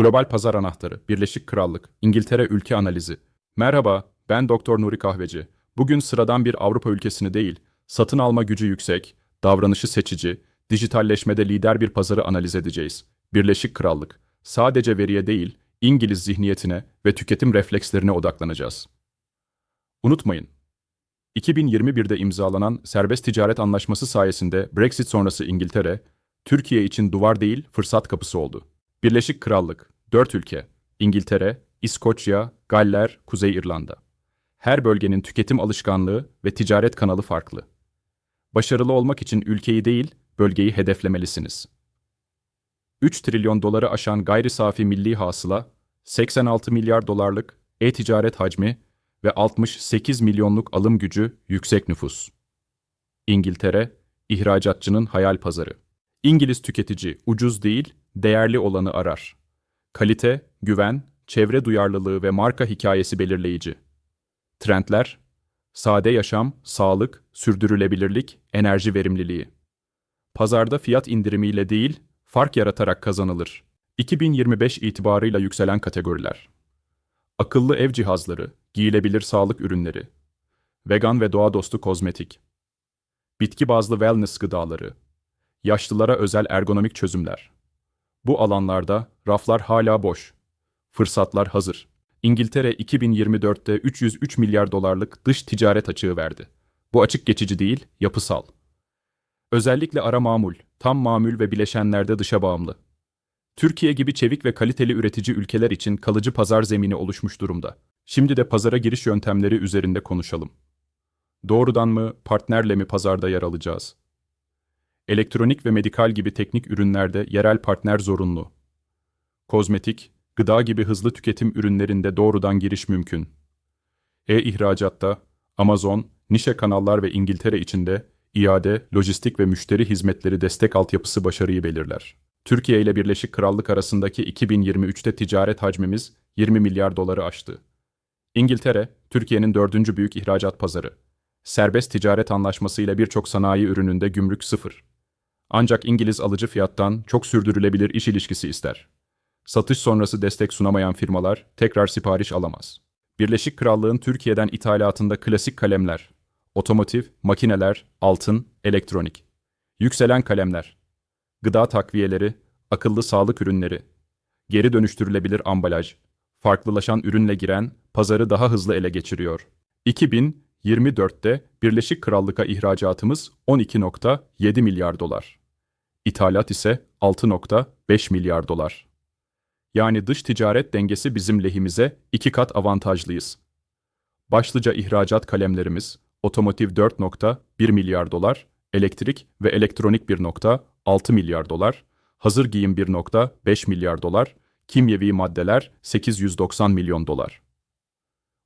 Global Pazar Anahtarı, Birleşik Krallık, İngiltere Ülke Analizi. Merhaba, ben Doktor Nuri Kahveci. Bugün sıradan bir Avrupa ülkesini değil, satın alma gücü yüksek, davranışı seçici, dijitalleşmede lider bir pazarı analiz edeceğiz. Birleşik Krallık. Sadece veriye değil, İngiliz zihniyetine ve tüketim reflekslerine odaklanacağız. Unutmayın, 2021'de imzalanan serbest ticaret anlaşması sayesinde Brexit sonrası İngiltere, Türkiye için duvar değil fırsat kapısı oldu. Birleşik Krallık, 4 ülke, İngiltere, İskoçya, Galler, Kuzey İrlanda. Her bölgenin tüketim alışkanlığı ve ticaret kanalı farklı. Başarılı olmak için ülkeyi değil, bölgeyi hedeflemelisiniz. 3 trilyon doları aşan gayri safi milli hasıla, 86 milyar dolarlık e-ticaret hacmi ve 68 milyonluk alım gücü yüksek nüfus. İngiltere, ihracatçının hayal pazarı. İngiliz tüketici ucuz değil, değerli olanı arar. Kalite, güven, çevre duyarlılığı ve marka hikayesi belirleyici. Trendler, sade yaşam, sağlık, sürdürülebilirlik, enerji verimliliği. Pazarda fiyat indirimiyle değil, fark yaratarak kazanılır. 2025 itibarıyla yükselen kategoriler. Akıllı ev cihazları, giyilebilir sağlık ürünleri, vegan ve doğa dostu kozmetik, bitki bazlı wellness gıdaları, yaşlılara özel ergonomik çözümler. Bu alanlarda raflar hala boş. Fırsatlar hazır. İngiltere 2024'te 303 milyar dolarlık dış ticaret açığı verdi. Bu açık geçici değil, yapısal. Özellikle ara mamul, tam mamul ve bileşenlerde dışa bağımlı. Türkiye gibi çevik ve kaliteli üretici ülkeler için kalıcı pazar zemini oluşmuş durumda. Şimdi de pazara giriş yöntemleri üzerinde konuşalım. Doğrudan mı, partnerle mi pazarda yer alacağız? Elektronik ve medikal gibi teknik ürünlerde yerel partner zorunlu. Kozmetik, gıda gibi hızlı tüketim ürünlerinde doğrudan giriş mümkün. E-ihracatta, Amazon, nişe kanallar ve İngiltere içinde iade, lojistik ve müşteri hizmetleri destek altyapısı başarıyı belirler. Türkiye ile Birleşik Krallık arasındaki 2023'te ticaret hacmimiz 20 milyar doları aştı. İngiltere, Türkiye'nin dördüncü büyük ihracat pazarı. Serbest ticaret anlaşmasıyla birçok sanayi ürününde gümrük sıfır. Ancak İngiliz alıcı fiyattan çok sürdürülebilir iş ilişkisi ister. Satış sonrası destek sunamayan firmalar tekrar sipariş alamaz. Birleşik Krallığın Türkiye'den ithalatında klasik kalemler, otomotiv, makineler, altın, elektronik. Yükselen kalemler, gıda takviyeleri, akıllı sağlık ürünleri, geri dönüştürülebilir ambalaj, farklılaşan ürünle giren pazarı daha hızlı ele geçiriyor. 2024'te Birleşik Krallık'a ihracatımız 12.7 milyar dolar. İthalat ise 6.5 milyar dolar. Yani dış ticaret dengesi bizim lehimize iki kat avantajlıyız. Başlıca ihracat kalemlerimiz otomotiv 4.1 milyar dolar, elektrik ve elektronik 1.6 milyar dolar, hazır giyim 1.5 milyar dolar, kimyevi maddeler 890 milyon dolar.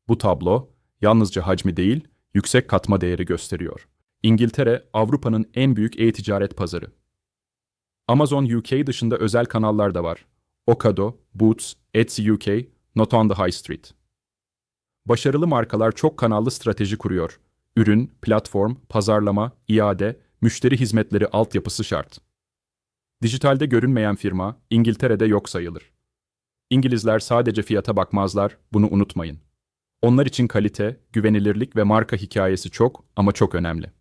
Bu tablo yalnızca hacmi değil, yüksek katma değeri gösteriyor. İngiltere, Avrupa'nın en büyük e-ticaret pazarı. Amazon UK dışında özel kanallar da var. Ocado, Boots, Etsy UK, Not on the High Street. Başarılı markalar çok kanallı strateji kuruyor. Ürün, platform, pazarlama, iade, müşteri hizmetleri altyapısı şart. Dijitalde görünmeyen firma İngiltere'de yok sayılır. İngilizler sadece fiyata bakmazlar, bunu unutmayın. Onlar için kalite, güvenilirlik ve marka hikayesi çok ama çok önemli.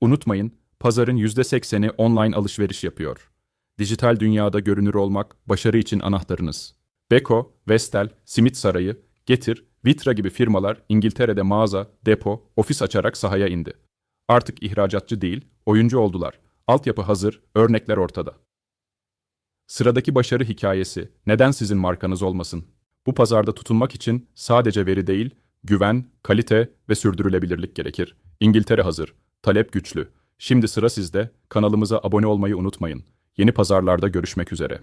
Unutmayın, pazarın %80'i online alışveriş yapıyor. Dijital dünyada görünür olmak başarı için anahtarınız. Beko, Vestel, Simit Sarayı, Getir, Vitra gibi firmalar İngiltere'de mağaza, depo, ofis açarak sahaya indi. Artık ihracatçı değil, oyuncu oldular. Altyapı hazır, örnekler ortada. Sıradaki başarı hikayesi, neden sizin markanız olmasın? Bu pazarda tutunmak için sadece veri değil, güven, kalite ve sürdürülebilirlik gerekir. İngiltere hazır, talep güçlü. Şimdi sıra sizde, kanalımıza abone olmayı unutmayın. Yeni pazarlarda görüşmek üzere.